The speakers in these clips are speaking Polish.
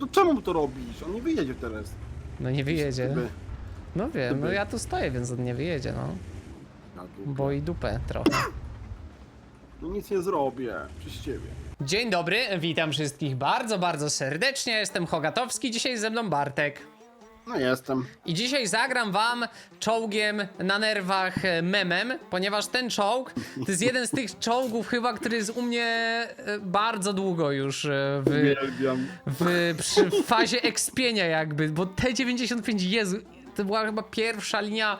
No to czemu mu to robisz? On nie wyjedzie teraz. No nie wyjedzie. Gdyby- No wiem, no ja tu stoję, więc on nie wyjedzie, no. Na dół. Bo i dupę trochę. No nic nie zrobię przez ciebie. Dzień dobry, witam wszystkich bardzo, bardzo serdecznie. Jestem Hogatowski, dzisiaj ze mną Bartek. No jestem. I dzisiaj zagram wam czołgiem na nerwach e, memem, ponieważ ten czołg to jest jeden z tych czołgów chyba, który jest u mnie e, bardzo długo już e, w, Uwielbiam. w, przy fazie ekspienia jakby, bo T95, Jezu, to była chyba pierwsza linia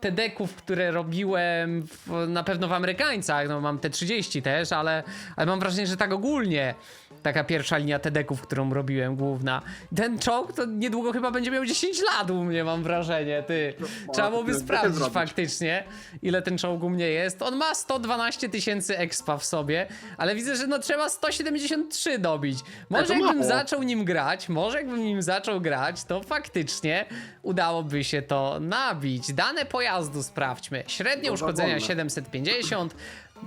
TD-ków, które robiłem w, na pewno w Amerykańcach, no mam T30 też, ale, ale mam wrażenie, że tak ogólnie taka pierwsza linia TD-ków, którą robiłem główna. Ten czołg to niedługo chyba będzie miał 10 lat u mnie, mam wrażenie, ty. Trzeba byłoby sprawdzić faktycznie, ile ten czołg u mnie jest. On ma 112 tysięcy expa w sobie, ale widzę, że no trzeba 173 dobić. Może jakbym zaczął nim grać, może jakbym nim zaczął grać, to faktycznie udałoby się to nabić. Dane pojazdu sprawdźmy. Średnie No, uszkodzenia wolne. 750,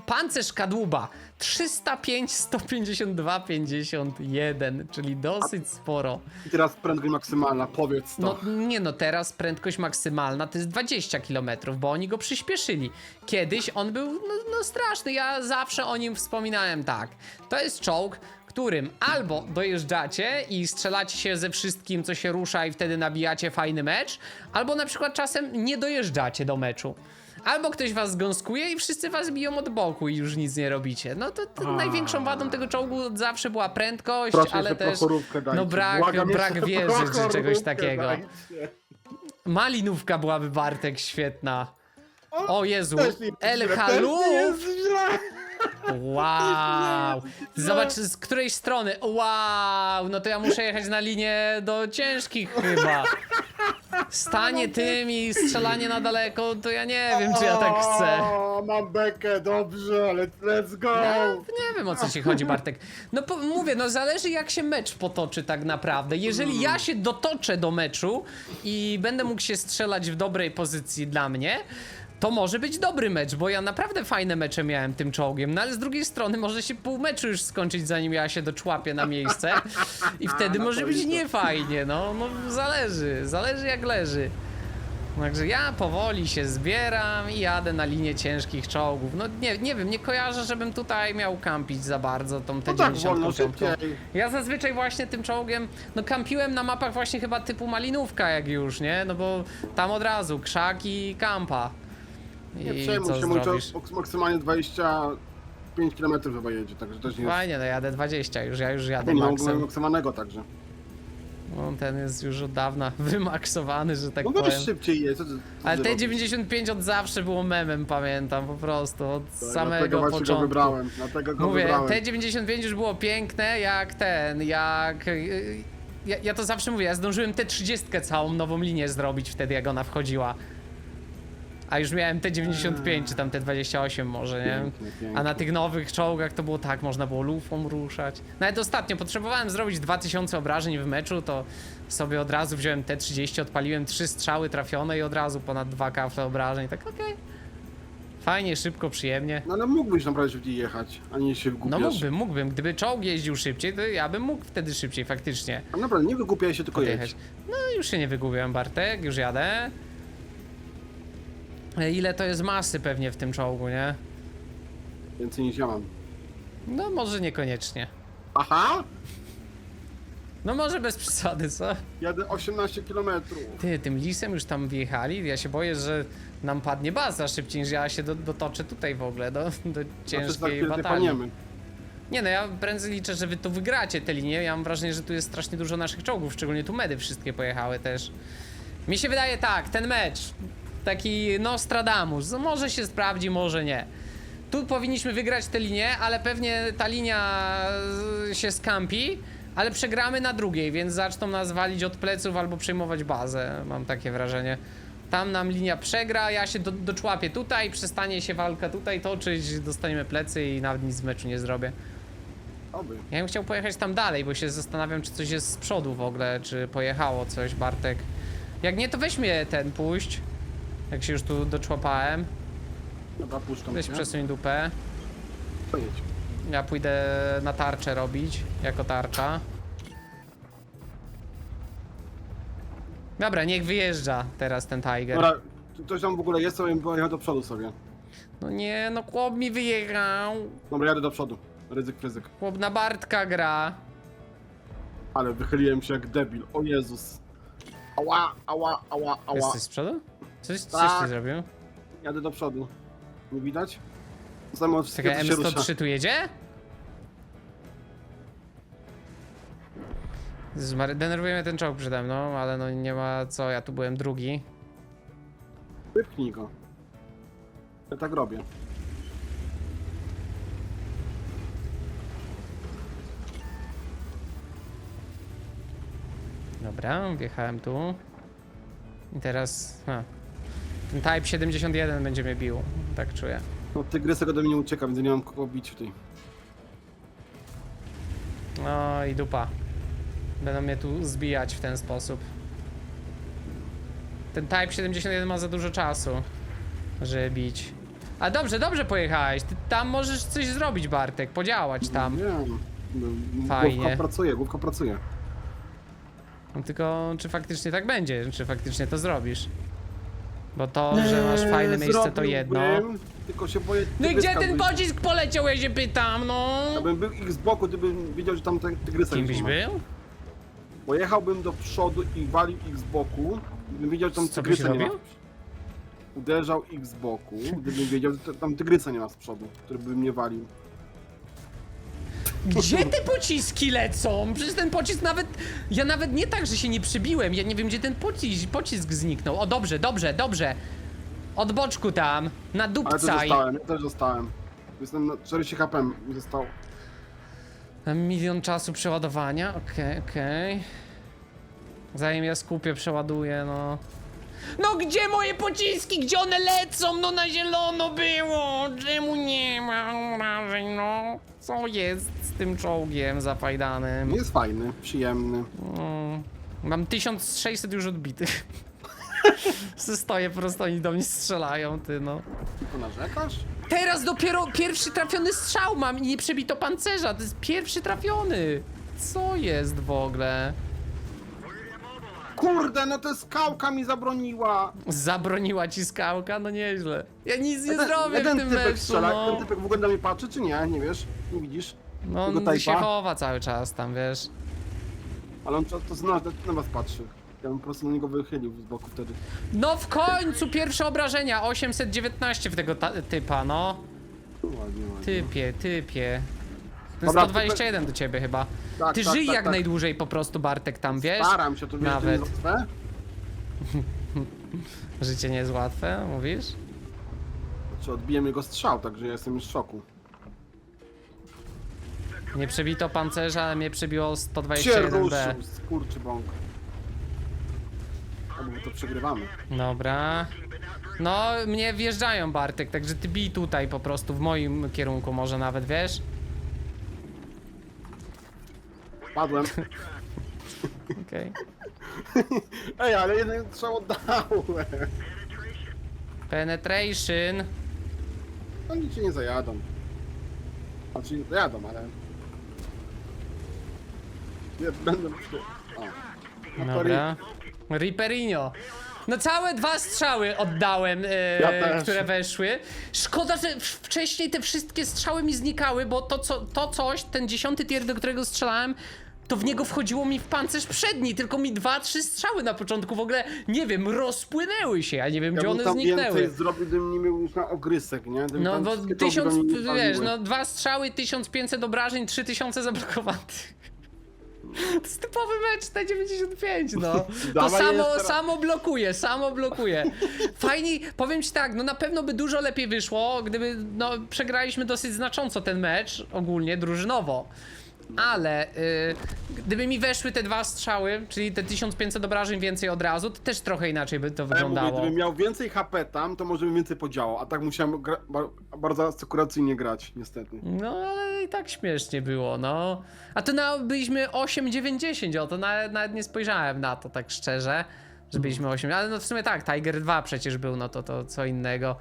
pancerz kadłuba 305, 152, 51, czyli dosyć sporo. I teraz prędkość maksymalna, powiedz to. No nie no, teraz prędkość maksymalna to jest 20 km, bo oni go przyspieszyli. Kiedyś on był no, no straszny, ja zawsze o nim wspominałem tak. To jest czołg, którym albo dojeżdżacie i strzelacie się ze wszystkim, co się rusza i wtedy nabijacie fajny mecz, albo na przykład czasem nie dojeżdżacie do meczu. Albo ktoś was gąskuje i wszyscy was biją od boku i już nic nie robicie. No to, to A. największą wadą tego czołgu od zawsze była prędkość, Proszę ale też prochorówkę dajcie. no brak, Błagam brak jeszcze wieży czy prochorówkę czegoś takiego. dajcie. Malinówka byłaby Bartek świetna. O Jezu, Też nie jest El źle, też Haluf! nie jest źle. Wow! Zobacz z której strony. Wow! No to ja muszę jechać na linię do ciężkich chyba. Stanie tym i strzelanie na daleko, to ja nie wiem, czy ja tak chcę. O, mam bekę, dobrze, ale let's go. Nie wiem o co ci chodzi, Bartek. No po, mówię, no zależy jak się mecz potoczy tak naprawdę. Jeżeli ja się dotoczę do meczu i będę mógł się strzelać w dobrej pozycji dla mnie, to może być dobry mecz, bo ja naprawdę fajne mecze miałem tym czołgiem, no ale z drugiej strony może się pół meczu już skończyć, zanim ja się doczłapię na miejsce i wtedy no może być i niefajnie, no, no zależy, zależy jak leży. Także ja powoli się zbieram i jadę na linię ciężkich czołgów. No nie, nie wiem, nie kojarzę, żebym tutaj miał kampić za bardzo tą No tak, wolno, T95. ja zazwyczaj właśnie tym czołgiem, no kampiłem na mapach właśnie chyba typu Malinówka jak już, nie? No bo tam od razu krzaki, kampa. Nie I przejmuj co się, mój zrobisz? czołg maksymalnie 25 km chyba jedzie, także też nie jest... Fajnie, no jadę 20 już, ja już jadę Nie mam maksem. maksymalnego także. No, ten jest już od dawna wymaksowany, że tak No powiem. weź szybciej jedź, co ty, co Ale ty robisz? T95 od zawsze było memem, pamiętam, po prostu, od Tak, Dlatego samego właśnie go początku. wybrałem, dlatego go Mówię, wybrałem. T95 już było piękne, jak ten, jak... y, Ja, ja to zawsze mówię, ja zdążyłem T30 całą nową linię zrobić wtedy, jak ona wchodziła. A już miałem T95, czy tam T28 może, nie? Pięknie, pięknie. A na tych nowych czołgach to było tak, można było lufą ruszać. Nawet ostatnio potrzebowałem zrobić 2000 obrażeń w meczu, to sobie od razu wziąłem T30, odpaliłem trzy strzały trafione i od razu ponad 2 kafle obrażeń, tak okej. Fajnie, szybko, przyjemnie. No ale mógłbyś naprawdę szybciej jechać, a nie się wygłupiasz. No mógłbym, mógłbym. Gdyby czołg jeździł szybciej, to ja bym mógł wtedy szybciej faktycznie A naprawdę, nie wygłupiaj się, tylko podjechać. jedź. No już się nie wygubiłem, Bartek, już jadę. E, Ile to jest masy pewnie w tym czołgu, nie? Więcej niż ja mam. No może niekoniecznie. Aha! No może bez przesady, co? Jadę 18 km. Ty, tym lisem już tam wjechali? Ja się boję, że nam padnie baza szybciej niż ja się do, dotoczę tutaj w ogóle, do, do Znaczy, ciężkiej chwilę batalii. Nie no, ja prędzej liczę, że wy tu wygracie te linie. Ja mam wrażenie, że tu jest strasznie dużo naszych czołgów, szczególnie tu medy wszystkie pojechały też. Mi się wydaje tak, ten mecz, taki Nostradamus, no może się sprawdzi, może nie. Tu powinniśmy wygrać tę linię, ale pewnie ta linia y, się skampi, ale przegramy na drugiej, więc zaczną nas walić od pleców albo przejmować bazę, mam takie wrażenie. Tam nam linia przegra, ja się do, doczłapię tutaj, przestanie się walka tutaj toczyć, dostaniemy plecy i nawet nic w meczu nie zrobię. Oby. Ja bym chciał pojechać tam dalej, bo się zastanawiam, czy coś jest z przodu w ogóle, czy pojechało coś, Bartek. Jak nie, to weź mnie ten puść. Jak się już tu doczłapałem. Dobra, puszczam Weź cię. przesuń dupę. Pojedź. Ja pójdę na tarczę robić, jako tarcza. Dobra, niech wyjeżdża teraz ten Tiger. Dobra, czy ktoś tam w ogóle jest, to bym pojechał do przodu sobie. No nie, no chłop mi wyjechał. Dobra, jadę do przodu. Ryzyk, ryzyk. Chłop na Bartka gra. Ale wychyliłem się jak debil. O Jezus. Ała, ała, ała, ała. Jesteś z przodu? Coś, coś Tak. ty zrobił? Jadę do przodu. Nie widać? Samo od wszystkiego Czekaj, co się rusza. M103 tu jedzie? Zmar- Denerwuje mnie ten czołg przede mną, ale no nie ma co, ja tu byłem drugi. Wypchnij go. Ja tak robię. Dobra, wjechałem tu. I teraz... Ha. Ten Type 71 będzie mnie bił, tak czuję. No tygrysek ode mnie ucieka, więc nie mam kogo bić tutaj. No i dupa. Będą mnie tu zbijać w ten sposób. Ten Type 71 ma za dużo czasu, żeby bić. A dobrze, dobrze pojechałeś. Ty tam możesz coś zrobić, Bartek, podziałać tam. Wiem. No, Fajnie. Główka pracuje, główka pracuje. No tylko czy faktycznie tak będzie, czy faktycznie to zrobisz. Bo to, że masz fajne Eee, miejsce to jedno. zrobiłbym, Tylko się boję No i tygryska gdzie ten być. pocisk poleciał, ja się pytam, no? Ja bym był ich z boku, gdybym wiedział, że tam ten tygrysa Kim byś nie ma. był? Pojechałbym do przodu i walił ich z boku, gdybym wiedział, że tam Co byś tygrysa nie ma. robił? Uderzał ich z boku, gdybym wiedział, że tam tygrysa nie ma z przodu, który by mnie walił. Gdzie te pociski lecą? Przecież ten pocisk nawet... Ja nawet nie tak, że się nie przybiłem. Ja nie wiem, gdzie ten pocisk, pocisk zniknął. O, dobrze, dobrze, dobrze. Od boczku tam, na Ale też dupcaj. zostałem, ja też zostałem. Jestem na 40 HP mi zostało. Na milion czasu przeładowania, okej, okej. Zanim ja skupię, przeładuję, no. No gdzie moje pociski? Gdzie one lecą? No na zielono było! Czemu nie ma obrażeń, no? Co jest z tym czołgiem zapajdanym? Jest fajny, przyjemny. Mm, Mam 1600 już odbitych. Stoję po prostu, oni do mnie strzelają, ty no. Tylko narzekasz? Teraz dopiero pierwszy trafiony strzał mam i nie przebito pancerza, to jest pierwszy trafiony. Co jest w ogóle? Kurde, no to skałka mi zabroniła! Zabroniła ci skałka? No nieźle. Ja nic nie zrobię w tym typek meczu, strzela, no. ten typek w ogóle na mnie patrzy, czy nie? Nie wiesz? Nie widzisz? No tego on typa? się chowa cały czas tam, wiesz. Ale on to, to zna, to na was patrzy. Ja bym po prostu na niego wychylił z boku wtedy. No w końcu pierwsze obrażenia, 819 w tego ta- typa, no. No, Ładnie, ładnie. Typie, typie. Ten Dobra, 121 do ciebie chyba. Tak, Ty tak, żyj tak, jak tak. najdłużej po prostu Bartek tam, wiesz? Staram się, to wiesz, Nawet. to nie jest łatwe? Życie nie jest łatwe, mówisz? Czy odbiłem jego strzał, także ja jestem już w szoku. Nie przebito pancerza, ale mnie przebiło Się 121B. ruszył, skurczy bąk. Albo my to przegrywamy. Dobra. No, mnie wjeżdżają Bartek, także ty bij tutaj po prostu, w moim kierunku może nawet, wiesz? Padłem. Okej. Ej, ale jeden strzał oddałem. Penetration. Oni cię nie zajadą. Znaczy, zajadą, ale... Nie, będę... O. No to Dobra. Riperinho. No całe dwa strzały oddałem, e, Ja też. które weszły. Szkoda, że wcześniej te wszystkie strzały mi znikały, bo to, co, to coś, ten dziesiąty tier, do którego strzelałem, to w niego wchodziło mi w pancerz przedni, tylko mi dwa, trzy strzały na początku w ogóle, nie wiem, rozpłynęły się, ja nie wiem, gdzie bym one tam zniknęły. więcej zrobił, gdybym nie miał już na ogrysek, nie? Gdybym No tam bo wszystkie czołgi tysiąc, wiesz, no dwa strzały, 1500 obrażeń, 3000 zablokowanych. To jest typowy mecz T95, no. To Dawaj samo, jeszcze raz. samo blokuje, samo blokuje. Fajniej, powiem ci tak, no na pewno by dużo lepiej wyszło, gdyby, no przegraliśmy dosyć znacząco ten mecz, ogólnie, drużynowo. Ale y, gdyby mi weszły te dwa strzały, czyli te 1500 obrażeń więcej od razu, to też trochę inaczej by to mówię, wyglądało. gdybym miał więcej HP tam, to może bym więcej podziałał, a tak musiałem gra bar bardzo asekuracyjnie grać, niestety. No, ale i tak śmiesznie było, no. A to na, byliśmy 8, 9, 10, o to nawet, nawet nie spojrzałem na to tak szczerze, że byliśmy 8, ale no w sumie tak, Tiger 2 przecież był, no to to co innego.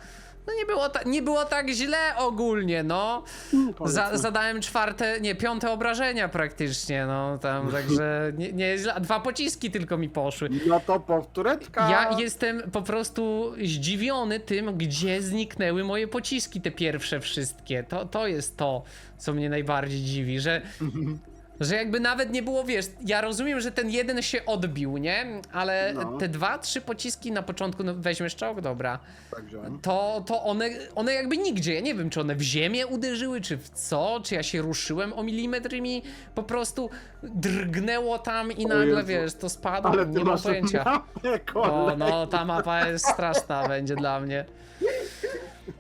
No nie było, ta, nie było tak źle ogólnie, no. Za, powiedzmy. zadałem czwarte, nie, piąte obrażenia praktycznie, no tam, także nie, nie jest źle. Dwa pociski tylko mi poszły. No to powtóreczka. Ja jestem po prostu zdziwiony tym, gdzie zniknęły moje pociski, te pierwsze wszystkie. To, to jest to, co mnie najbardziej dziwi, że, że jakby nawet nie było, wiesz, ja rozumiem, że ten jeden się odbił, nie? Ale No. te dwa, trzy pociski na początku, no weźmiesz czołg, dobra. Tak wziąłem. To, to one, one jakby nigdzie, ja nie wiem, czy one w ziemię uderzyły, czy w co, czy ja się ruszyłem o milimetr i mi po prostu drgnęło tam i nagle, Jezu. wiesz, to spadło, Ale ty nie mam masz pojęcia. mapę, O, kolej. no ta mapa jest straszna będzie dla mnie.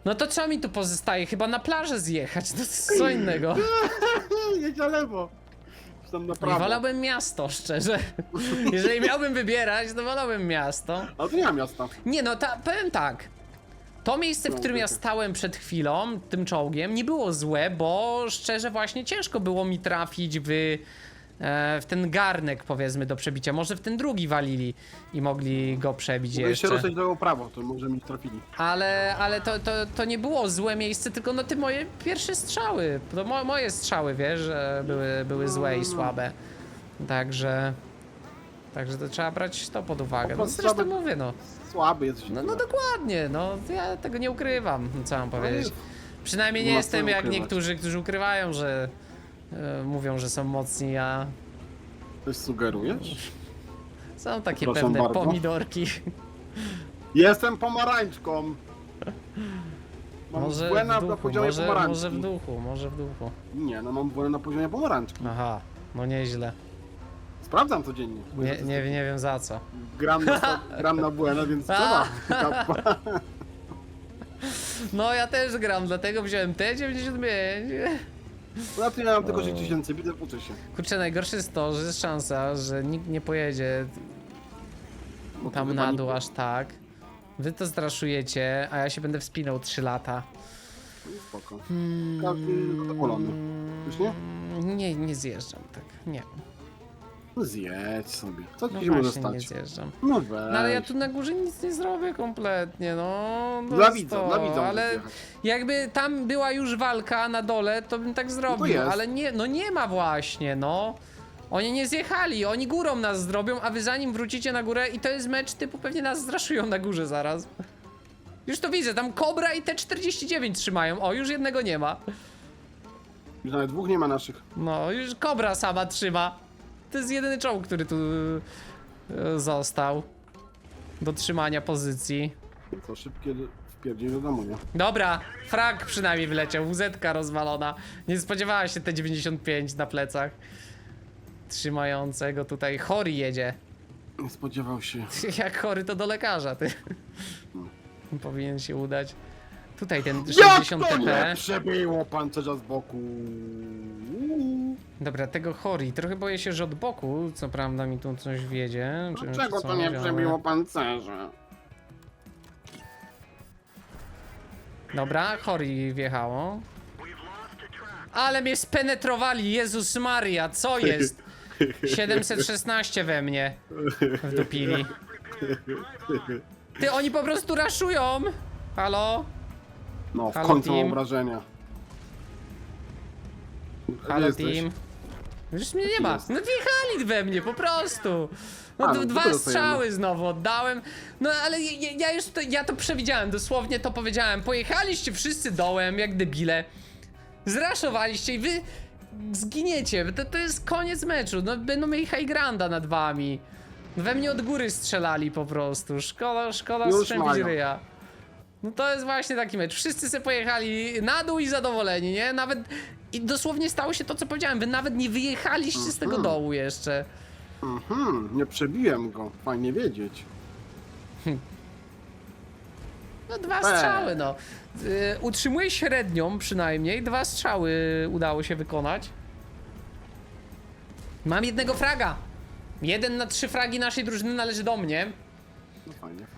No to co mi tu pozostaje? Chyba na plażę zjechać, to co innego. Jedź na lewo. Tam na I prawo. wolałbym miasto, szczerze. Jeżeli miałbym wybierać, to wolałbym miasto. Ale to nie ma miasta. Nie no, ta, powiem tak. To miejsce, w No, którym ja stałem przed chwilą, tym czołgiem, nie było złe, bo szczerze właśnie ciężko było mi trafić w, w ten garnek, powiedzmy, do przebicia. Może w ten drugi walili i mogli go przebić Mogę się jeszcze. ruszać do prawo, to może mi trafili. Ale, ale to, to, to nie było złe miejsce, tylko no te moje pierwsze strzały. To mo, moje strzały, wiesz, że były, były złe i słabe. Także. Także to trzeba brać to pod uwagę. No zresztą słabe- mówię, no. Słaby jesteś. No, no dokładnie, no. Ja tego nie ukrywam, co mam powiedzieć. jest. Przynajmniej nie jestem jak ukrywać. niektórzy, którzy ukrywają, że e, mówią, że są mocni, a Coś sugerujesz? są takie pewne bardzo. pomidorki. Jestem pomarańczką. Mam Może błęda w na duchu, poziomie może, pomarańczki. może w duchu, może w duchu. Nie, no mam błędę na poziomie pomarańczki. Aha, no nieźle. Sprawdzam codziennie. Nie, nie, nie wiem za co. Gram na, gram na błędę, więc trzeba. No ja też gram, dlatego wziąłem T95. Tym ja mam tylko 6000, widzę, uczę się. Kurczę, najgorsze jest to, że jest szansa, że nikt nie pojedzie Bo to tam chyba na nikt- dół aż tak. Wy to straszujecie, a ja się będę wspinał 3 lata. Spoko. Każdy zadowolony. Już nie? Nie, nie zjeżdżam tak, nie. No zjedź sobie. Co No ci może właśnie nie stać? zjeżdżam. No weź. No ale ja tu na górze nic nie zrobię kompletnie, no. to Dla widza, dla widza Ale możesz jechać. jakby tam była już walka na dole, to bym tak zrobił, jest. ale nie, no nie ma właśnie, no. Oni nie zjechali, oni górą nas zrobią, a wy zanim wrócicie na górę i to jest mecz typu pewnie nas zraszują na górze zaraz. Już to widzę, tam Kobra i T49 trzymają, o już jednego nie ma. Już nawet dwóch nie ma naszych. No, już Kobra sama trzyma. To jest jedyny czołg, który tu e, został. Do trzymania pozycji. To szybkie wpierdzień do domu, nie? Dobra, frag przynajmniej wleciał, wz rozwalona. Nie spodziewała się te 95 na plecach. Trzymającego tutaj. Chory jedzie. Nie spodziewał się. Jak chory to do lekarza, ty. Powinien się udać. Tutaj ten Jak 60 to nie TP. przebyło pancerza z boku? Dobra, tego chory. Trochę boję się, że od boku, co prawda mi tu coś wiedzie. czy- Dlaczego czy to nie przebiło pancerza? Dobra, chory wjechało. Ale mnie spenetrowali, Jezus Maria, co jest? 716 we mnie wdupili. Ty, oni po prostu raszują! Halo? No, w Halo, końcu mam team. obrażenia. Gdzie Halo jesteś? team. Już mnie nie ma. No wjechali we mnie, po prostu. No, A, no, dwa dostajemy. strzały znowu oddałem. No ale ja, ja już to, ja to przewidziałem, dosłownie to powiedziałem. Pojechaliście wszyscy dołem, jak debile. Zraszowaliście i wy zginiecie. To, to jest koniec meczu. No będą mieli high granda nad wami. We mnie od góry strzelali po prostu. Szkoda, szkoda Już strzępić mają. ryja. No to jest właśnie taki mecz. Wszyscy se pojechali na dół i zadowoleni, nie? Nawet. I dosłownie stało się to, co powiedziałem. Wy nawet nie wyjechaliście z tego Mhm. dołu jeszcze. Mhm, nie przebiłem go. Fajnie wiedzieć. No dwa strzały, no. Y, utrzymuję średnią przynajmniej. Dwa strzały udało się wykonać. Mam jednego fraga. Jeden na trzy fragi naszej drużyny należy do mnie. No fajnie, fajnie.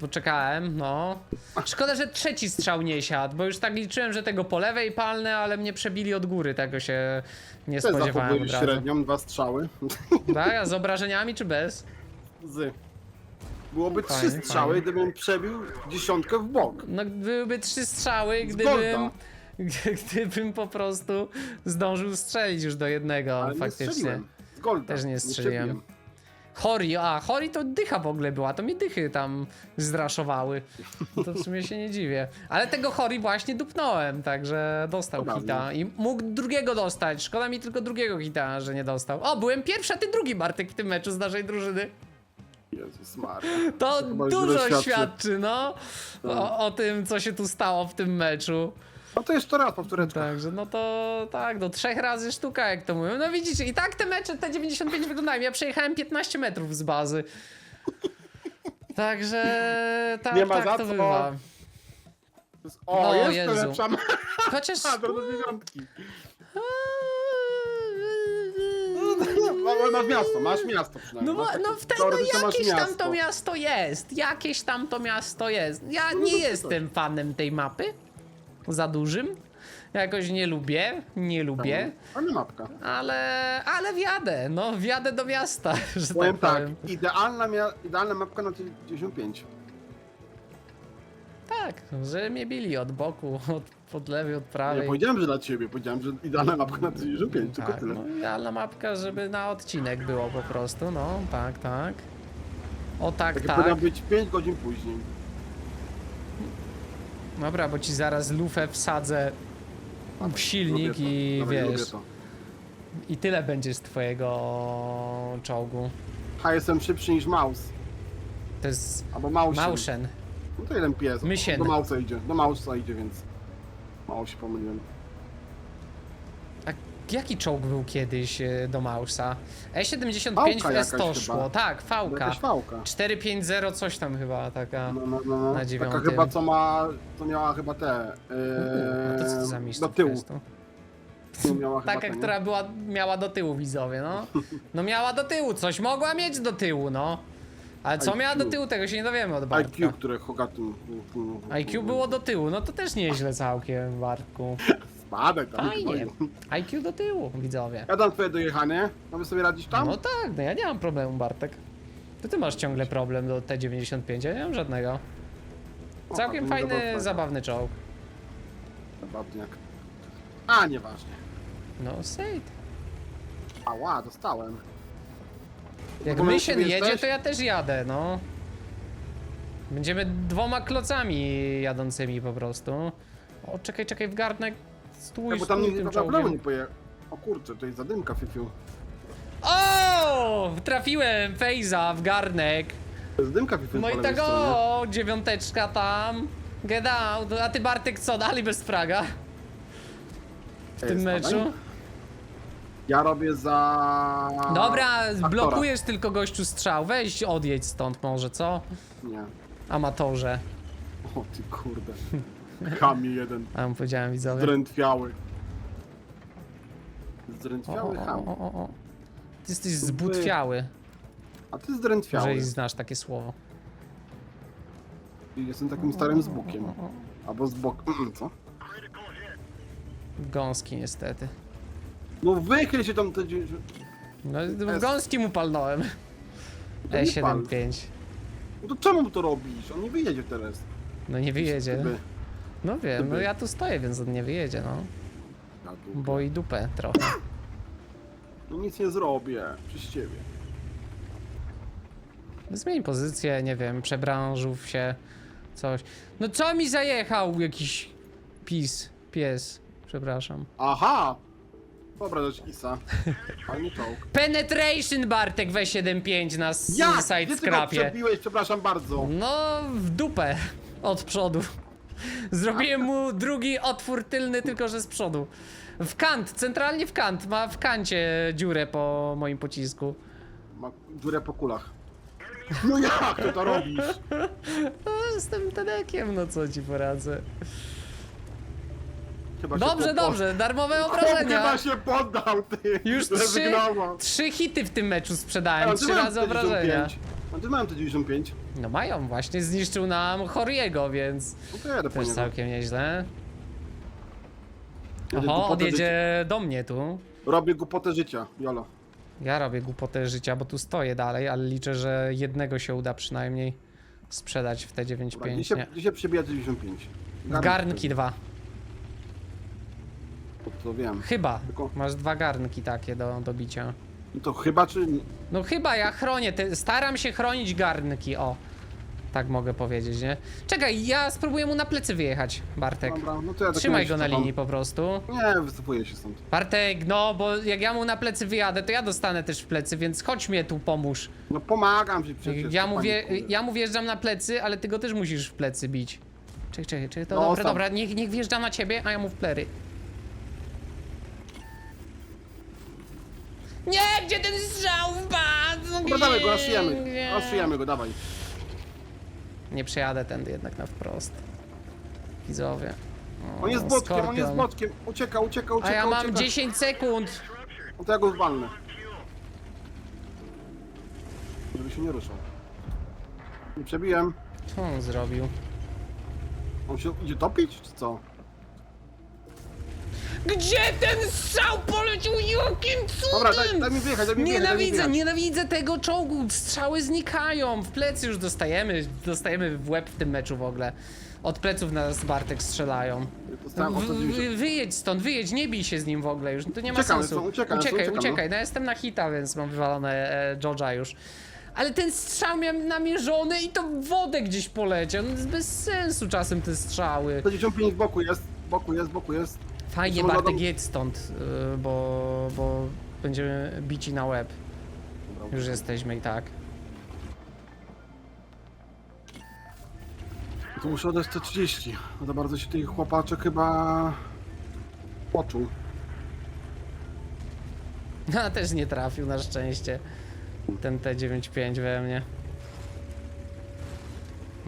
Poczekałem, no. Szkoda, że trzeci strzał nie siadł, bo już tak liczyłem, że tego po lewej palnę, ale mnie przebili od góry, tego się nie Też spodziewałem od zachowujesz razu. średnią, dwa strzały. Tak, a z obrażeniami czy bez? Z. Byłoby Fajnie, trzy strzały, fajnie. gdybym przebił dziesiątkę w bok. No byłyby trzy strzały, gdybym... golda. Gdybym po prostu zdążył strzelić już do jednego Ale nie faktycznie. strzeliłem. Z golda. Też nie strzeliłem. przebiłem. Hori, a Hori to dycha w ogóle była, to mi dychy tam zraszowały. To w sumie się nie dziwię. Ale tego Hori właśnie dupnąłem, także dostał Podobnie. hita i mógł drugiego dostać. Szkoda mi tylko drugiego hita, że nie dostał. O, byłem pierwszy, a ty drugi Bartek w tym meczu z naszej drużyny. Jezus Maria. To chyba dużo świadczy, świadczy. no, o, o tym, co się tu stało w tym meczu. No to jeszcze raz powtóreczka. Także no to tak, do trzech razy sztuka, jak to mówią. No widzicie, i tak te mecze, te 95 wyglądają. Ja przejechałem 15 metrów z bazy. Także tak, Nie ma tak za to co. bywa. O, No, jest Jezu. lepsza Chociaż... A, do dziewiątki. No, masz miasto, masz miasto No, przynajmniej. bo- no w no teoretycznie masz jakieś tam miasto. to miasto jest. Jakieś tam to miasto jest. Ja No nie to jestem fanem tej mapy. Za dużym. Jakoś nie lubię, nie lubię. Fajna mapka. Ale, ale wjadę, no wjadę do miasta, że Powiem tak tak, powiem. idealna, mia- idealna mapka na 95. Tak, że mnie bili od boku, od, od lewej, od Nie prawej. powiedziałem, że dla ciebie, powiedziałem, że idealna mapka na 95, tylko tak, tyle. no idealna mapka, żeby na odcinek było po prostu, no, tak, tak. O tak, Takie tak. powinno być 5 godzin później. Dobra, bo ci zaraz lufę wsadzę w silnik Lubię to. i lubię wiesz, to. i tyle będzie z twojego czołgu. Ha, jestem szybszy niż mouse. To jest Albo. Małszen. No to jeden pies. Mysien. Do mausa idzie. Do mausa idzie, więc. Mało się pomyliłem. Jaki czołg był kiedyś e, do Mausa? E75 Fałka w jakaś to chyba. szło, tak, fałka. Jakaś fałka. 450 coś tam chyba taka. No, no, no, no. Na Taka dziewiątym. chyba co ma, co miała chyba te, A to co to za yy, do tyłu. miała chyba Taka, te, nie? która była, miała do tyłu widzowie, no. No miała do tyłu, coś mogła mieć do tyłu, no. Ale co IQ. miała do tyłu, tego się nie dowiemy od Bartka. IQ, które Hogatum. IQ było do tyłu, no to też nieźle całkiem, Bartku. Spadek tam. Fajnie. IQ do tyłu, widzowie. Ja dam twoje dojechanie. Mamy sobie radzić tam? No tak, no ja nie mam problemu, Bartek. To ty masz ciągle problem do T95, ja nie mam żadnego. O, Całkiem to nie fajny, zabawny czołg. Zabawniak. A, nieważnie. No, Sejt. Ała, dostałem. Jak Bo my sobie jedzie, to ja też jadę, no. Będziemy dwoma klocami jadącymi po prostu. O, czekaj, czekaj, w garnek. Stój, Ja, bo tam stój nie tym na problemu nie czołgiem. poje. O kurczę, to jest zadymka, Fifiu. O! Trafiłem Fejza w garnek. To jest dymka, Fifiu No po i lewej tak stronie. o, dziewiąteczka tam. Get out. A ty Bartek co, dalej bez fraga w Ej, tym spadaj. meczu? Ja robię za... Dobra, aktora. blokujesz tylko gościu strzał. Weź odjedź stąd może, co? Nie. Amatorze. O ty kurde. Kami jeden. A mu powiedziałem widzowie. Zdrętwiały. O, o, Zdrętwiały o, ham. o, o, o. Ty jesteś zbutwiały, A ty zdrętwiały. jeżeli znasz takie słowo. Jestem takim starym zbukiem. O, o. Albo z bok... Mm, Co? Gąski niestety. No wychyl się tam te... dzie- No, Es- gąski mu palnąłem. to nie pal. E75. No to czemu to robisz? On nie wyjedzie teraz. No nie wyjedzie. No wiem, no ja tu stoję, więc on nie wyjedzie, no. Ja Bo i dupę trochę. No nic nie zrobię. Przez ciebie. Zmień pozycję, nie wiem, przebranżów się, coś. No co mi zajechał jakiś pis, pies, przepraszam. Aha! Dobra, rzecz Isa. Fajny czołg. Penetration Bartek W75 na Ja! Suicide Gdzie ty go Scrapie. przebiłeś? Przepraszam bardzo. No, w dupę. Od przodu. Zrobiłem mu drugi otwór tylny, tylko że z przodu. W kant, centralnie w kant. Ma w kancie dziurę po moim pocisku. Ma dziurę po kulach. No jak ty to robisz? No, jestem tedekiem, no co ci poradzę. Chyba się Dobrze, po- dobrze, darmowe Chyba obrażenia. się poddał, ty! Już trzy, trzy hity w tym meczu sprzedałem, ty trzy razy obrażenia. 95. A ty mają te 95. No mają, właśnie zniszczył nam Horiego, więc po też niego. całkiem nieźle. Jedzie Oho, głupotę odjedzie do mnie tu. Robię głupotę życia, jolo. Ja robię głupotę życia, bo tu stoję dalej, ale liczę, że jednego się uda przynajmniej sprzedać w te Dobra, 95. Gdzie się, Nie. gdzie się przebija 95? Garnki dwa. To, to wiem. Chyba. Tylko- Masz dwa garnki takie do, do bicia. No to chyba czy... No chyba ja chronię, te, staram się chronić garnki, o. Tak mogę powiedzieć, nie? Czekaj, ja spróbuję mu na plecy wyjechać, Bartek. Dobra, no to ja tak Trzymaj go na cofam. linii po prostu. Nie, wycofuję się stąd. Bartek, no bo jak ja mu na plecy wyjadę, to ja dostanę też w plecy, więc chodź mnie tu pomóż. No pomagam ci przecież. Ja to mówię, pani ja mu wjeżdżam na plecy, ale ty go też musisz w plecy bić. Czekaj, czekaj, czekaj, to No, dobra, sam. dobra, niech, niech wjeżdża na ciebie, a ja mu w plery. Nie, gdzie ten strzał wpadł? Dobra, dawaj go, raszujemy. Gdzie? Raszujemy go, dawaj. Nie przejadę tędy jednak na wprost. Widzowie. O, On jest boczkiem, on jest Skorpion. Ucieka, ucieka, ucieka, A ja mam ucieka. 10 sekund. No to ja go zwalnę. Żeby się nie ruszał. Nie przebiłem. Co on zrobił? On się idzie topić, czy co? Gdzie ten strzał polecił? Jakim cudem? Dobra, daj, daj mi wyjechać, daj mi wyjechać, daj mi Nienawidzę, wyjechać. nienawidzę tego czołgu. Strzały znikają. W plecy już dostajemy. Dostajemy w łeb w tym meczu w ogóle. Od pleców nas Bartek strzelają. Dostałem Wy, 190. wy, wyjedź stąd, wyjedź, nie bij się z nim w ogóle już. To nie ma Uciekamy, sensu. co, uciekam, co, uciekaj, uciekaj. No. ja jestem na hita, więc mam wywalone e, George'a już. Ale ten strzał miałem namierzony i to w wodę gdzieś poleciał. No, to jest bez sensu czasem te strzały. 195 z boku jest, boku jest, boku jest. Fajnie, Bartek, jedź stąd, y, bo, bo będziemy bici na łeb. Już jesteśmy i tak. Tu muszę oddać te 30. No to bardzo się tej chłopaczek chyba poczuł. No, też nie trafił na szczęście. Ten T95 we mnie.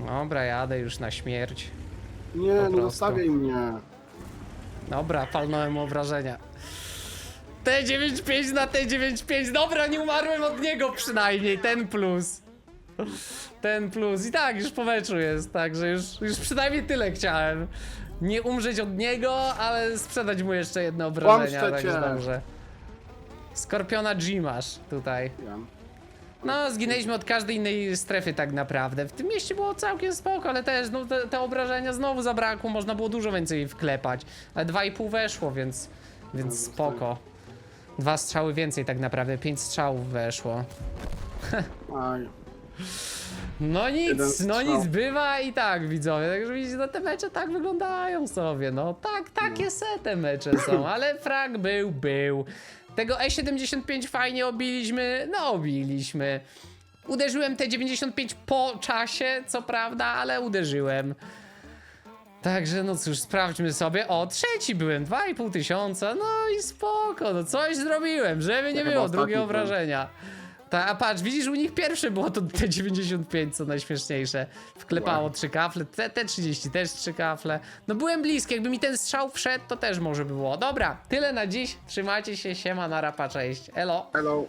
Dobra, jadę już na śmierć. Nie, nie prostu. zostawiaj mnie. Dobra, palnąłem obrażenia. T95 na T95. Dobra, nie umarłem od niego przynajmniej. Ten plus. Ten plus. I tak, już po meczu jest, także już, już przynajmniej tyle chciałem. Nie umrzeć od niego, ale sprzedać mu jeszcze jedno obrażenia, także cię. dobrze. Skorpiona G masz tutaj. Wiem. No, zginęliśmy od każdej innej strefy tak naprawdę. W tym mieście było całkiem spoko, ale też no, te, te obrażenia znowu zabrakło, można było dużo więcej wklepać. Ale 2,5 weszło, więc, więc No, spoko. Dwa strzały więcej tak naprawdę, pięć strzałów weszło. Aj. No Jeden nic, no strzał. nic, bywa i tak widzowie, także widzicie, no te mecze tak wyglądają sobie, no tak, takie se te mecze są, ale frag był, był. Tego E75 fajnie obiliśmy, no obiliśmy. Uderzyłem te 95 po czasie, co prawda, ale uderzyłem. Także no cóż, sprawdźmy sobie. O, trzeci byłem, 2,5 tysiąca, no i spoko, no coś zrobiłem, żeby nie było ostatni drugie byłem. obrażenia. Ta, a patrz, widzisz, u nich pierwsze było to te 95, co najśmieszniejsze. Wklepało trzy kafle, te, te 30 też trzy kafle. No byłem bliski, jakby mi ten strzał wszedł, to też może by było. Dobra, tyle na dziś, trzymajcie się, siema, na rapa, cześć, elo. Hello.